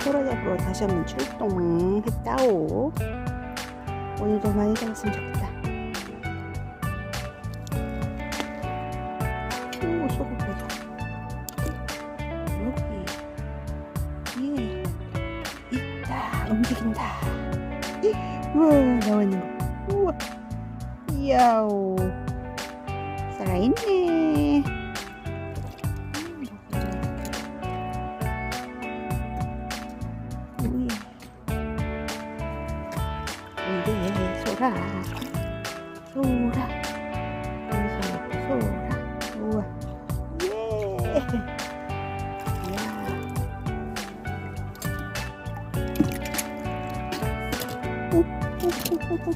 소라 잡으러 다시 한번 출동했다오. 오늘도 많이 잡았으면 좋겠다. 오, 소금 보자. 여기, 예, 있다. 움직인다. 우와, 나왔는 거. 우와, 이야오. 살아있네. 이게 소라. 소라. 소라. 우와. 예. 이야. 오, 오, 오, 오, 오.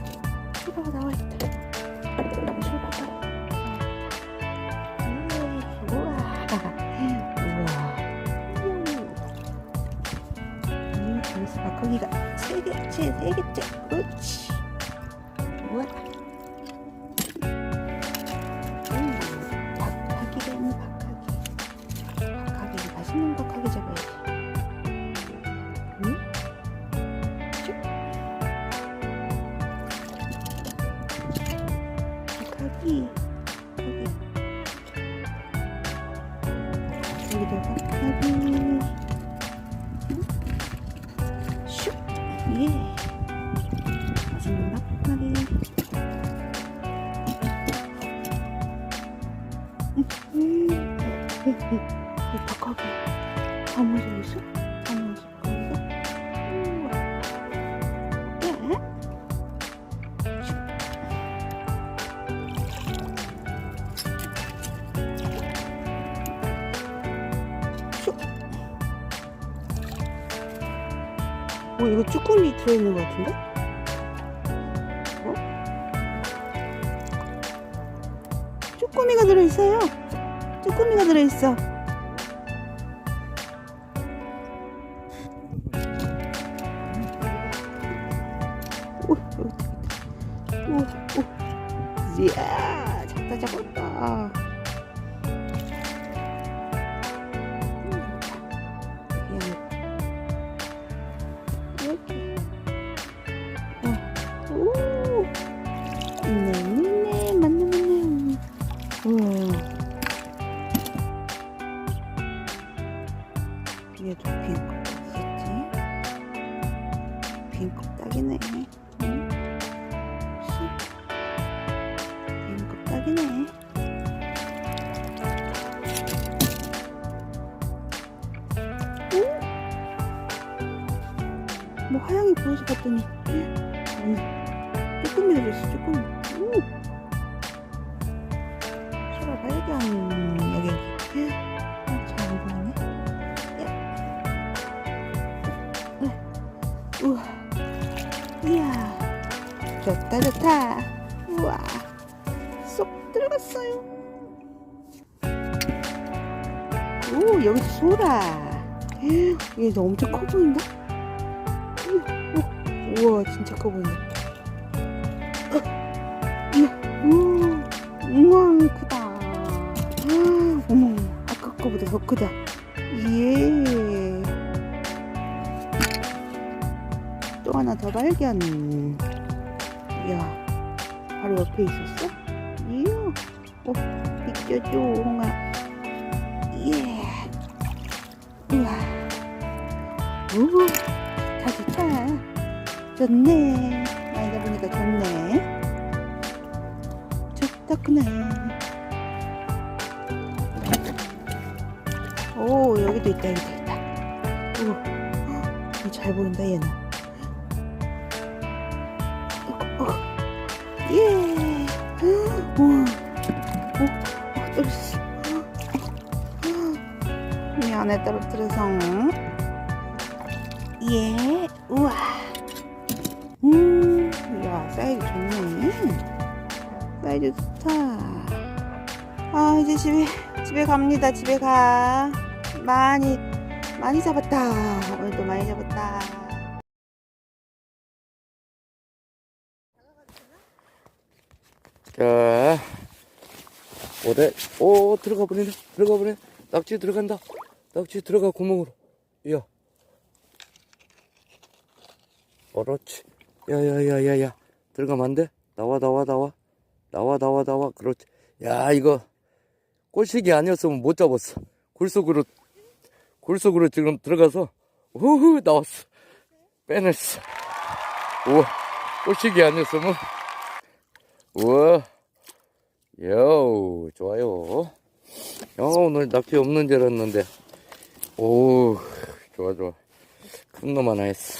소라가 나와 있다. 소라가. 예, 우와. 우와. 음, 그래서 막거기가 세 개째, 세 개째. 그렇지. 음, 박하기 잡아야지. 응? 쭉. 박하기. 여기. 예. 맛있는 막걸리. 음, 이 박하기. 아무 소있 어, 이거 쭈꾸미 들어있는 것 같은데? 어? 쭈꾸미가 들어있어요. 쭈꾸미가 들어있어. 오. 오, 오. 이야, 작다, 작았다. 빈 껍데기네. 오? 뭐 하양이 보여서 봤더니 아니 쭈꾸미 들었어 쭈꾸미 오 소라 발견 여기 여기 어, 잘안 보이네 예. 예. 우와 이야 좋다 좋다 우와 쏙 들어갔어요. 오 여기도 소라. 얘도 엄청 커 보인다? 오, 우와 진짜 커 보인다. 우와 크다. 어머 아까 거보다 더 크다. 예. 또 하나 더 발견. 이야 바로 옆에 있었어 어 비켜줘 홍아 예. 우와 우 좋다 좋다. 좋네. 많이 잡으니까 좋네. 좋다구나. 오 여기도 있다 여기도 있다. 오, 잘 보인다 얘는. 어, 어. 예 안에 떨어뜨려서 예 우와 음, 야, 사이즈 좋네. 사이즈 좋다. 아, 이제 집에, 집에 갑니다. 집에 가. 많이, 많이 잡았다. 오늘도 많이 잡았다. 자, 오대, 오, 들어가 버리네. 들어가 버리네. 낙지 들어간다. 낙지 들어가 구멍으로. 이야. 그렇지. 야야야야야. 들어가면 안 돼? 나와 나와 나와. 나와 나와 나와. 그렇지. 야 이거 꼬시기 아니었으면 못 잡았어. 굴속으로 굴속으로 지금 들어가서 우후 나왔어. 빼냈어. 우와 꼬시기 아니었으면 우와 요 좋아요. 야 오늘 낚시 없는 줄 알았는데 오 좋아 좋아 큰 놈 하나 했어.